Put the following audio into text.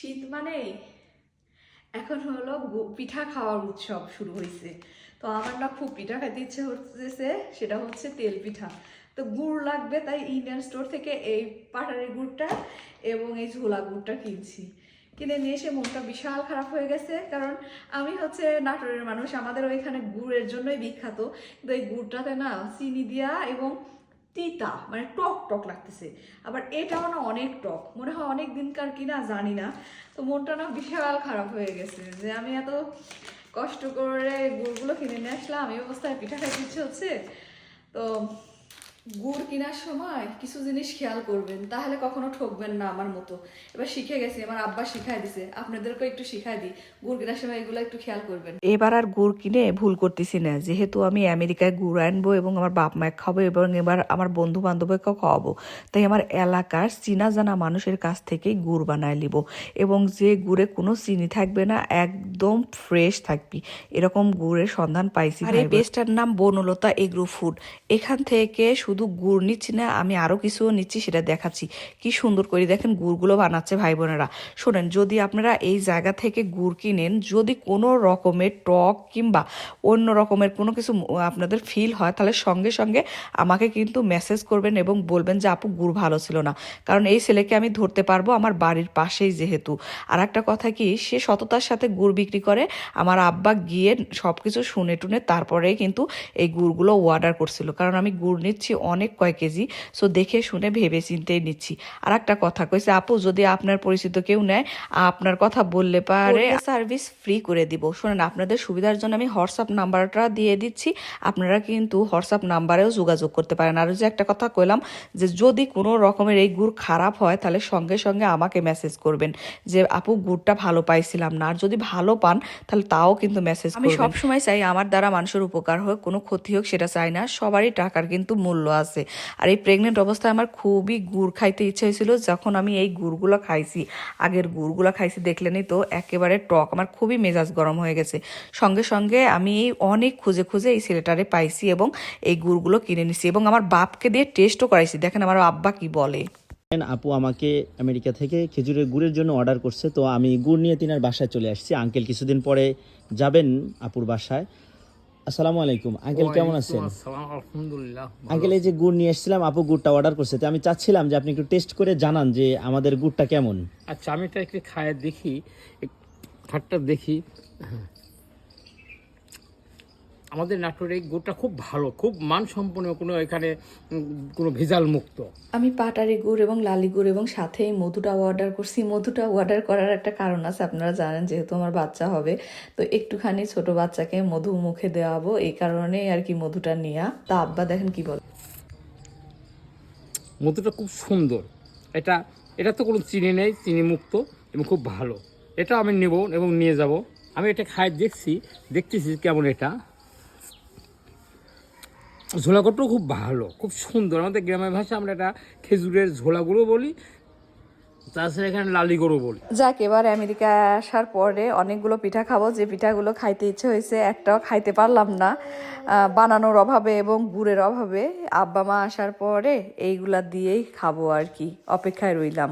শীত মানে এখন হলো পিঠা খাওয়ার উৎসব শুরু হয়েছে তো আমার না খুব পিঠা খেতে ইচ্ছে হচ্ছে সেটা হচ্ছে তেল পিঠা। তো গুড় লাগবে তাই ইন্ডিয়ান স্টোর থেকে এই পাটারি গুড়টা এবং এই ঝোলা গুড়টা কিনছি। কিনে নিয়ে এসে মনটা বিশাল খারাপ হয়ে গেছে, কারণ আমি হচ্ছে নাটোরের মানুষ, আমাদের ওইখানে গুড়ের জন্যই বিখ্যাত। কিন্তু এই গুড়টাতে না চিনি দিয়া এবং তিতা মানে টক টক লাগতেছে। আবার এটাও না অনেক টক। মনে হয় অনেক দিনকার কিনা জানি না। তো মনটা না বিশাল খারাপ হয়ে গেছে যে আমি এত কষ্ট করে গুড়গুলো কিনে নিয়ে আসলাম, এই অবস্থায় পিঠা খাইতে ইচ্ছে হচ্ছে। তো গুড় কেনার সময় কিছু জিনিস খেয়াল করবেন তাহলে কখনো ঠকবেন না আমার মতো। এবার শিখে গেছি আমার আব্বা শিখাই দিছে আপনাদেরকেও একটু শিখাই দিই। গুড় কেনার সময় এগুলো একটু খেয়াল করবেন। এবার আর গুড় কিনে ভুল করতেছি না যেহেতু আমি আমেরিকায় গুড় আনব এবং আমার বাপ মায়ের খাব এবং এবার আমার বন্ধু বান্ধবকেও খাওয়াবো তাই আমার এলাকার চিনা জানা মানুষের কাছ থেকেই গুড় বানায় নিব এবং যে গুড়ে কোনো চিনি থাকবে না একদম ফ্রেশ থাকবি। এরকম গুড়ের সন্ধান পাইছি আর এই পেস্টটার নাম বনলতা এগ্রো ফুড। এখান থেকে শুধু গুড় নিচ্ছি না, আমি আরও কিছুও নিচ্ছি, সেটা দেখাচ্ছি। কি সুন্দর করে দেখেন গুড়গুলো বানাচ্ছে ভাই বোনেরা শোনেন, যদি আপনারা এই জায়গা থেকে গুড় কিনেন, যদি কোনো রকমের টক কিংবা অন্য রকমের কোনো কিছু আপনাদের ফিল হয়, তাহলে সঙ্গে সঙ্গে আমাকে কিন্তু মেসেজ করবেন এবং বলবেন যে, আপু, গুড় ভালো ছিল না। কারণ এই ছেলেকে আমি ধরতে পারব আমার বাড়ির পাশেই যেহেতু। আর একটা কথা কি, সে সততার সাথে গুড় বিক্রি করে, আমার আব্বা গিয়ে সব কিছু শুনে টুনে তারপরেই কিন্তু এই গুড়গুলো অর্ডার করছিল। কারণ আমি গুড় নিচ্ছি অনেক কয় কেজি। সো দেখে শুনে ভেবে চিন্তেই নিচ্ছি। আর একটা কথা কইছে আপু যদি আপনার পরিচিত কেউ নেয় আপনার কথা বললে পারে সার্ভিস ফ্রি করে দিব। শোনেন আপনাদের সুবিধার জন্য আমি হোয়াটসঅ্যাপ নাম্বারটা দিয়ে দিচ্ছি। আপনারা কিন্তু হোয়াটসঅ্যাপ নাম্বারেও যোগাযোগ করতে পারেন। আর যে একটা কথা কইলাম যে যদি কোনো রকমের এই গুড় খারাপ হয় তাহলে সঙ্গে সঙ্গে আমাকে মেসেজ করবেন যে আপু গুড়টা ভালো পাইছিলাম না। আর যদি ভালো পান তাহলে তাও কিন্তু মেসেজ আমি সব সময় চাই আমার দ্বারা মানুষের উপকার হোক কোনো ক্ষতি হোক সেটা চাই না। সবারই টাকার কিন্তু মূল্য। আছে। আর এই প্রেগনেন্ট অবস্থায় আমার খুবই গুড় খাইতে ইচ্ছে হয়েছিল। যখন আমি এই গুড়গুলো খাইছি, আগের গুড়গুলো খাইছি দেখলেনই তো একেবারে টক। আমার খুবই মেজাজ গরম হয়ে গেছে। সঙ্গে সঙ্গে আমি অনেক খুঁজে খুঁজে এই সিলেটারে পাইছি এবং এই গুড়গুলো কিনে নিছি এবং আমার বাপকে দিয়ে টেস্টও করাইছি। দেখেন আমার আব্বা কি বলে। আপু আমাকে আমেরিকা থেকে খেজুরের গুড়ের জন্য অর্ডার করছে। তো আমি গুড় নিয়ে তিনার বাসায় চলে আসছি। আঙ্কেল কিছুদিন পরে যাবেন আপুর বাসায়। আসসালামু আলাইকুম। আঙ্কেল কেমন আছেন? আলহামদুলিল্লাহ আঙ্কেল এই যে গুড় নিয়ে এসেছিলাম আপু গুড়টা অর্ডার করছে। তো আমি চাচ্ছিলাম যে আপনি একটু টেস্ট করে জানান যে আমাদের গুড়টা কেমন। আচ্ছা আমি এটা একটু খায় দেখি ঠাট্টা দেখি। আমাদের নাটোরে এই গুড়টা খুব ভালো খুব মানসম্পন্ন কোনো এখানে কোনো ভেজাল মুক্ত আমি পাটারি গুড় এবং লালি গুড় এবং সাথে এই মধুটা অর্ডার করছি। মধুটা অর্ডার করার একটা কারণ আছে আপনারা জানেন যেহেতু আমার বাচ্চা হবে। তো একটুখানি ছোট বাচ্চাকে মধু মুখে দেওয়াবো এই কারণেই আর কি মধুটা নিয়া। তা আব্বা দেখেন কি বলে। মধুটা খুব সুন্দর। এটা এটা তো কোনো চিনি নেই চিনি মুক্ত এবং খুব ভালো। এটা আমি নেব এবং নিয়ে যাব। আমি এটা খায় দেখছি দেখতেছি কেমন এটা। ঝোলাগুড়টাও খুব ভালো, খুব সুন্দর। আমাদের গ্রামের ভাষা আমরা এটা খেজুরের ঝোলাগুলো বলি, তাছাড়া এখানে লালিগুড়ো বলি। যাক, এবার আমেরিকা আসার পরে অনেকগুলো পিঠা খাব। যে পিঠাগুলো খাইতে ইচ্ছে হয়েছে, একটাও খাইতে পারলাম না। বানানোর অভাবে এবং গুড়ের অভাবে আব্বা মা আসার পরে এইগুলা দিয়েই খাব আর কি, অপেক্ষায় রইলাম।